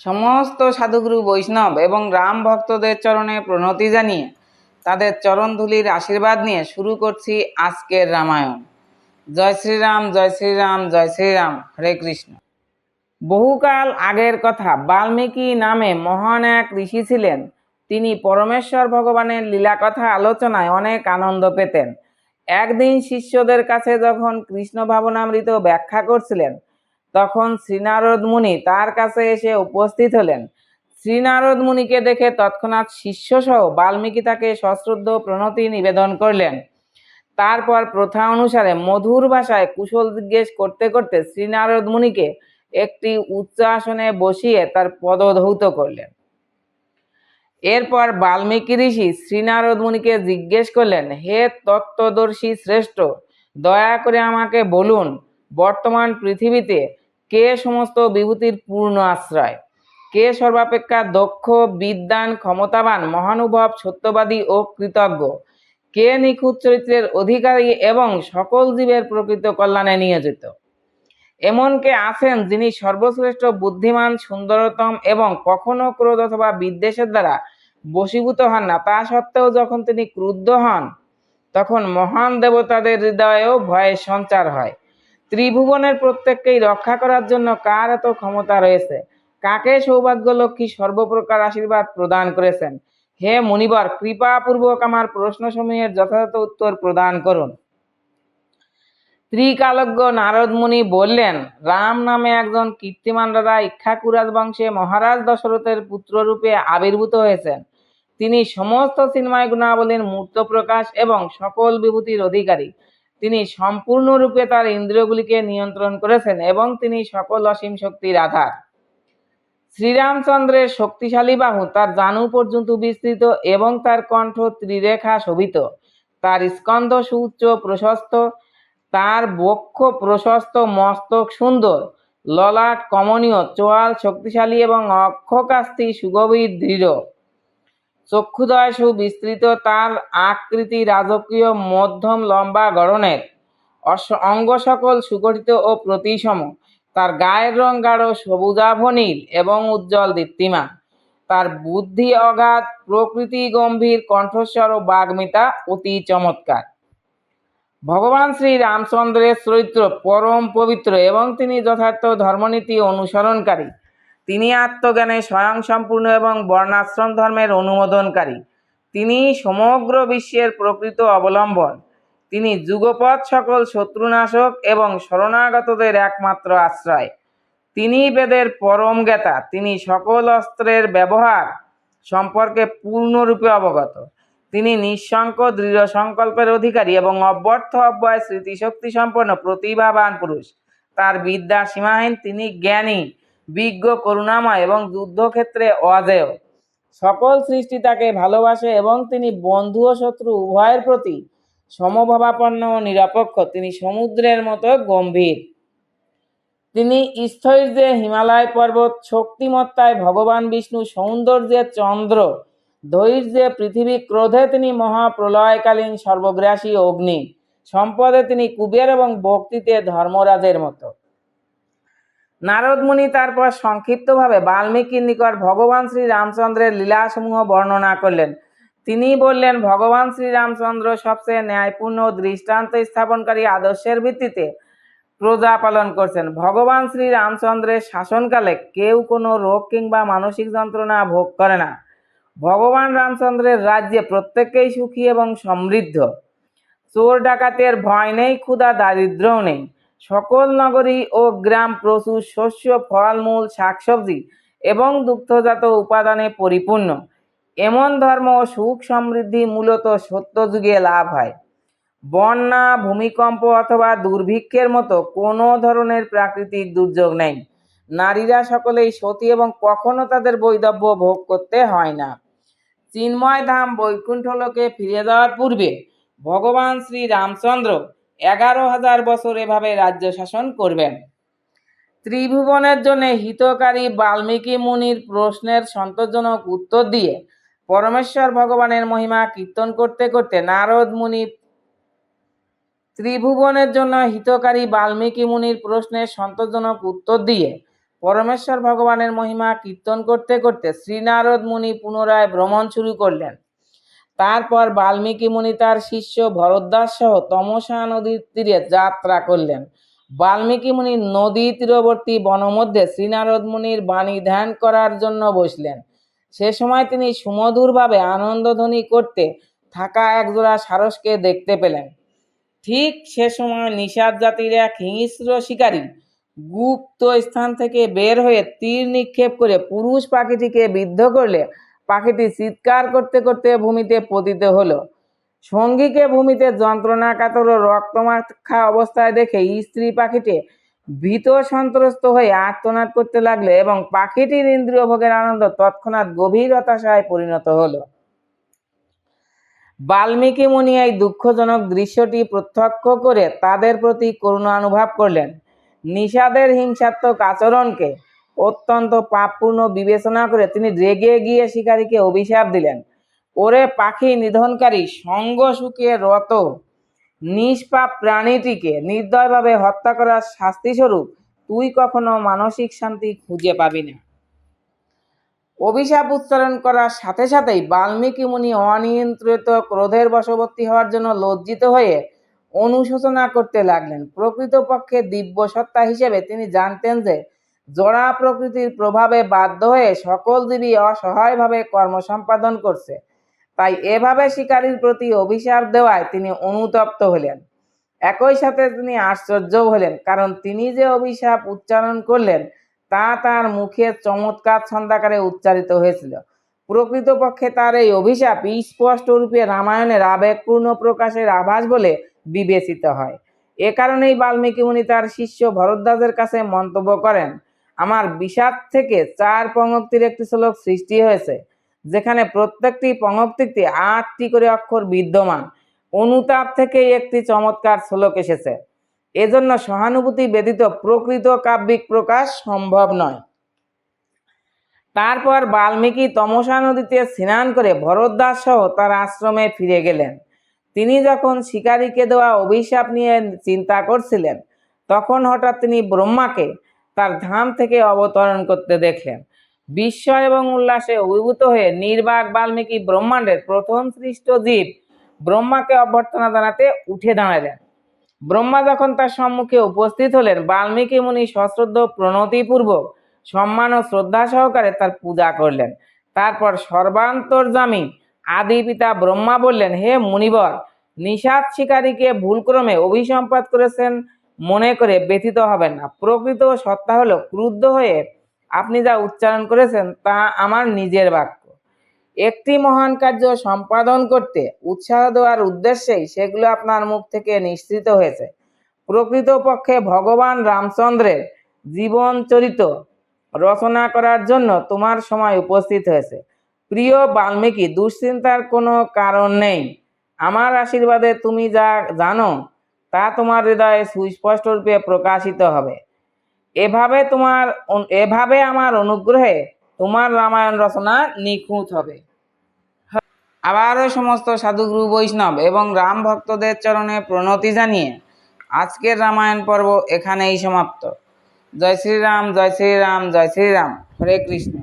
সমস্ত সাধুগুরু বৈষ্ণব এবং রাম ভক্তদের চরণে প্রণতি জানিয়ে তাদের চরণধুলির আশীর্বাদ নিয়ে শুরু করছি আজকের রামায়ণ। জয় শ্রীরাম জয় শ্রীরাম জয় শ্রীরাম, হরে কৃষ্ণ। বহুকাল আগের কথা বাল্মীকি নামে মহান এক ঋষি ছিলেন। তিনি পরমেশ্বর ভগবানের লীলা কথা আলোচনায় অনেক আনন্দ পেতেন। একদিন শিষ্যদের কাছে যখন কৃষ্ণ ভাবনামৃত ব্যাখ্যা করছিলেন তখন শ্রীনারদ মুনি তার কাছে এসে উপস্থিত হলেন। শ্রীনারদ মুনিকে দেখে তৎক্ষণাৎ শিষ্যসহ বাল্মীকি তাকে সশ্রদ্ধ প্রণতি নিবেদন করলেন। তারপর প্রথা অনুসারে মধুর ভাষায় কুশল জিজ্ঞেস করতে করতে শ্রীনারদ মুনিকে একটি উচ্চ আসনে বসিয়ে তার পদধৌত করলেন। এরপর বাল্মীকি ঋষি শ্রীনারদ মুনিকে জিজ্ঞেস করলেন, হে তত্ত্বদর্শী শ্রেষ্ঠ, দয়া করে আমাকে বলুন, বর্তমান পৃথিবীতে কে সমস্ত বিভূতির পূর্ণ আশ্রয়? কে সর্বাপেক্ষা দক্ষ বিদ্যান ক্ষমতাবান, মহানুভব, সত্যবাদী ও কৃতজ্ঞ? কে নিখুঁত চরিত্রের অধিকারী এবং সকল জীবের প্রকৃত কল্যাণে নিয়োজিত? এমন কে আছেন যিনি সর্বশ্রেষ্ঠ বুদ্ধিমান, সুন্দরতম এবং কখনো ক্রোধ অথবা বিদ্বেষের দ্বারা বশীভূত হন না। তা সত্ত্বেও যখন তিনি ক্রুদ্ধ হন, তখন মহান দেবতাদের হৃদয়েও ভয়ের সঞ্চার হয়। ত্রিভুবনের প্রত্যেককেই রক্ষা করার জন্য কার এত ক্ষমতা রয়েছে? কাকে সৌভাগ্য লক্ষ্মী সর্বপ্রকার আশীর্বাদ প্রদান করেছেন? হে মুনিবর, কৃপাপূর্বক আমার প্রশ্নসমূহের যথাযথ উত্তর প্রদান করুন। ত্রিকালজ্ঞ নারদ মুনি বললেন, রাম নামে একজন কীর্তিমান রাজা ইক্ষাকুরাজ বংশে মহারাজ দশরথের পুত্ররূপে আবির্ভূত হয়েছেন। তিনি সমস্ত চিন্ময় গুণাবলীর মূর্ত প্রকাশ এবং সকল বিভূতির অধিকারী। তিনি সম্পূর্ণরূপে তার ইন্দ্রিয়গুলিকে নিয়ন্ত্রণ করেছেন এবং তিনি সকল অসীম শক্তির আধার। শ্রীরামচন্দ্রের শক্তিশালী বাহু তার জানু পর্যন্ত বিস্তৃত এবং তার কণ্ঠ ত্রিরেখা শোভিত। তার স্কন্ধ সুউচ্চ প্রশস্ত, তার বক্ষ প্রশস্ত, মস্তক সুন্দর, ললাট কমনীয়, চোয়াল শক্তিশালী এবং অক্ষকাস্তি সুগভীর দৃঢ়। চক্ষুদয় সুবিস্তৃত তার আকৃতি রাজকীয় মধ্যম লম্বা গড়নের। অঙ্গ সকল সুগঠিত ও প্রতিসম। তার গায়ের রং গাঢ় সবুজাভ নীল এবং উজ্জ্বল দীপ্তিমা তার বুদ্ধি অগাধ, প্রকৃতি গম্ভীর, কণ্ঠস্বর ও বাগ্মিতা অতি চমৎকার। ভগবান শ্রী রামচন্দ্রের চরিত্র পরম পবিত্র এবং তিনি যথার্থ ধর্মনীতি অনুসরণকারী। তিনি আত্মজ্ঞানে স্বয়ং সম্পূর্ণ এবং বর্ণাশ্রম ধর্মের অনুমোদনকারী। তিনি সমগ্র বিশ্বের প্রকৃত অবলম্বন। তিনি যুগপৎ সকল শত্রুনাশক এবং শরণাগতদের একমাত্র আশ্রয়। তিনি বেদের পরম জ্ঞাতা। তিনি সকল অস্ত্রের ব্যবহার সম্পর্কে পূর্ণরূপে অবগত। তিনি নিঃসংক দৃঢ় সংকল্পের অধিকারী এবং অব্যর্থ অব্যয় স্মৃতিশক্তি সম্পন্ন প্রতিভাবান পুরুষ। তার বিদ্যা সীমাহীন তিনি জ্ঞানী। বিজ্ঞ, করুণাময় এবং যুদ্ধক্ষেত্রে অজেয়। সকল সৃষ্টি তাকে ভালোবাসে এবং তিনি বন্ধু ও শত্রু উভয়ের প্রতি সমভাবাপন্ন ও নিরপেক্ষ। তিনি সমুদ্রের মতো গম্ভীর। তিনি স্থৈর্যে হিমালয় পর্বত, শক্তিমত্তায় ভগবান বিষ্ণু, সৌন্দর্যে চন্দ্র, ধৈর্যে পৃথিবী ক্রোধে তিনি মহাপ্রলয়কালীন সর্বগ্রাসী অগ্নি। সম্পদে তিনি কুবের এবং ভক্তিতে ধর্মরাজের মতো। নারদ মুনি তারপর সংক্ষিপ্তভাবে বাল্মীকির নিকট ভগবান শ্রী রামচন্দ্রের লীলাসমূহ বর্ণনা করলেন। তিনি বললেন, ভগবান শ্রীরামচন্দ্র সবচেয়ে ন্যায়পূর্ণ দৃষ্টান্ত স্থাপনকারী আদর্শের ভিত্তিতে প্রজা পালন করছেন। ভগবান শ্রী রামচন্দ্রের শাসনকালে কেউ কোনো রোগ কিংবা মানসিক যন্ত্রণা ভোগ করে না। ভগবান রামচন্দ্রের রাজ্যে প্রত্যেকেই সুখী এবং সমৃদ্ধ। চোর ডাকাতের ভয় নেই, ক্ষুধা, দারিদ্র্যও নেই। সকল নগরী ও গ্রাম প্রচুর শস্য, ফলমূল, শাকসবজি এবং দুগ্ধজাত উপাদানে পরিপূর্ণ। এমন ধর্ম সুখ সমৃদ্ধি মূলত সত্যযুগে লাভ হয়। বন্যা, ভূমিকম্প অথবা দুর্ভিক্ষের মতো কোনো ধরনের প্রাকৃতিক দুর্যোগ নেই। নারীরা সকলেই সতী এবং কখনো তাদের বৈধব্য ভোগ করতে হয় না। চিন্ময় ধাম বৈকুণ্ঠলোকে ফিরে যাওয়ার পূর্বে ভগবান শ্রী রামচন্দ্র এগারো হাজার বছর এভাবে রাজ্য শাসন করবেন। ত্রিভুবনের জন্য হিতকারী বাল্মীকি মুনির প্রশ্নের সন্তোষজনক উত্তর দিয়ে পরমেশ্বর ভগবানের মহিমা কীর্তন করতে করতে নারদ মুনি ত্রিভুবনের জন্য হিতকারী বাল্মীকি মুনির প্রশ্নের সন্তোষজনক উত্তর দিয়ে পরমেশ্বর ভগবানের মহিমা কীর্তন করতে করতে শ্রীনারদ মুনি পুনরায় ভ্রমণ শুরু করলেন। তারপর বাল্মীকি মুনি তার শিষ্য ভরদ্বাস সহ তমসা নদীর তীরে যাত্রা করলেন। বাল্মীকি মুনি নদী তীরবর্তী বনমধ্যে শ্রীনারদ মুনির বাণী ধ্যান করার জন্য বসলেন। সে সময় তিনি সুমধুরভাবে আনন্দধ্বনি করতে থাকা একজোড়া সারসকে দেখতে পেলেন। ঠিক সে সময় নিষাদ জাতির এক হিংস্র শিকারী গুপ্ত স্থান থেকে বের হয়ে তীর নিক্ষেপ করে পুরুষ পাখিটিকে বিদ্ধ করলে পাখিটি চিৎকার করতে করতে ভূমিতে পতিত হলো। সঙ্গীকে ভূমিতে যন্ত্রণা, কাতর রক্তমাখা অবস্থায় দেখে স্ত্রী পাখিটি ভীত সন্ত্রস্ত হয়ে আত্মনাদ করতে লাগল এবং পাখিটির ইন্দ্রিয় ভোগের আনন্দ তৎক্ষণাৎ গভীর হতাশায় পরিণত হলো। বাল্মীকি মুনি এই দুঃখজনক দৃশ্যটি প্রত্যক্ষ করে তাদের প্রতি করুণা অনুভব করলেন। নিষাদের হিংসাত্মক আচরণকে অত্যন্ত পাপপূর্ণ বিবেচনা করে তিনি রেগে গিয়ে শিকারীকে অভিশাপ দিলেন। ওরে পাখি নিধনকারী সঙ্গ সুখে রত। নিষ্পাপ প্রাণীটিকে নির্দয়ভাবে হত্যা করার শাস্তিস্বরূপ তুই কখনো মানসিক শান্তি খুঁজে পাবি না। অভিশাপ উচ্চারণ করার সাথে সাথেই বাল্মীকি মুনি অনিয়ন্ত্রিত ক্রোধের বশবর্তী হওয়ার জন্য লজ্জিত হয়ে অনুশোচনা করতে লাগলেন। প্রকৃতপক্ষে দিব্য সত্তা হিসেবে তিনি জানতেন যে জড়া প্রকৃতির প্রভাবে বাধ্য হয়ে সকল জীবী অসহায়ভাবে কর্ম সম্পাদন করছে। তাই এভাবে শিকারীর প্রতি অভিশাপ দেওয়ায় তিনি অনুতপ্ত হলেন। একই সাথে তিনি আশ্চর্য হলেন, কারণ তিনি যে অভিশাপ উচ্চারণ করলেন, তা তার মুখে চমৎকার ছন্দাকারে উচ্চারিত হয়েছিল। প্রকৃতপক্ষে তার এই অভিশাপ স্পষ্ট রূপে রামায়ণের আবেগপূর্ণ প্রকাশের আভাস বলে বিবেচিত হয়। এ কারণেই বাল্মীকি মুনি তার শিষ্য ভরদ্বাজের কাছে মন্তব্য করেন আমার বিষাদ থেকে চার পঙ্ক্তির একটি শ্লোক সৃষ্টি হয়েছে, যেখানে প্রত্যেকটি পঙ্ক্তিতে আটটি করে অক্ষর বিদ্যমান। অনুতাপ থেকে একটি চমৎকার শ্লোক এসেছে। এজন্য সহানুভূতি ব্যতীত প্রকৃত কাব্যিক প্রকাশ সম্ভব নয়। তারপর বাল্মীকি তমসা নদীতে স্নান করে ভরদ্বাজ সহ তার আশ্রমে ফিরে গেলেন। তিনি যখন শিকারীকে দেওয়া অভিশাপ নিয়ে চিন্তা করছিলেন, তখন হঠাৎ তিনি ব্রহ্মাকে তার ধাম থেকে অবতরণ করতে দেখলেন। বিস্ময় এবং উল্লাসে অভিভূত হয়ে নির্বাক বাল্মীকি ব্রহ্মাণ্ডের প্রথম সৃষ্ট জীব ব্রহ্মাকে অভ্যর্থনা জানাতে উঠে দাঁড়ালেন। ব্রহ্মা যখন তার সম্মুখে উপস্থিত হলেন, বাল্মীকি মুনি সশ্রদ্ধ প্রণতিপূর্বক সম্মান ও শ্রদ্ধা সহকারে তার পূজা করলেন। তারপর সর্বান্তর্যামী আদি পিতা ব্রহ্মা বললেন, হে মুনিবর নিষাদ শিকারীকে ভুলক্রমে অভিসম্পাত করেছেন মনে করে ব্যথিত হবেন না। প্রকৃত সত্তা হলো ক্রুদ্ধ হয়ে আপনি যা উচ্চারণ করেছেন তা আমার নিজের বাক্য। একটি মহান কার্য সম্পাদন করতে উৎসাহ দেওয়ার উদ্দেশ্যেই সেগুলো আপনার মুখ থেকে নিশ্চিত হয়েছে। প্রকৃতপক্ষে ভগবান রামচন্দ্রের জীবন চরিত রচনা করার জন্য তোমার সময় উপস্থিত হয়েছে। প্রিয় বাল্মীকি, দুশ্চিন্তার কোনো কারণ নেই। আমার আশীর্বাদে তুমি যা জানো তা তোমার হৃদয়ে সুস্পষ্ট রূপে প্রকাশিত হবে। এভাবে তোমার এভাবে আমার অনুগ্রহে তোমার রামায়ণ রচনা নিখুঁত হবে। আবারও সমস্ত সাধুগুরু বৈষ্ণব এবং রাম ভক্তদের চরণে প্রণতি জানিয়ে আজকের রামায়ণ পর্ব এখানেই সমাপ্ত। জয় শ্রীরাম জয় শ্রীরাম জয় শ্রীরাম। হরে কৃষ্ণ।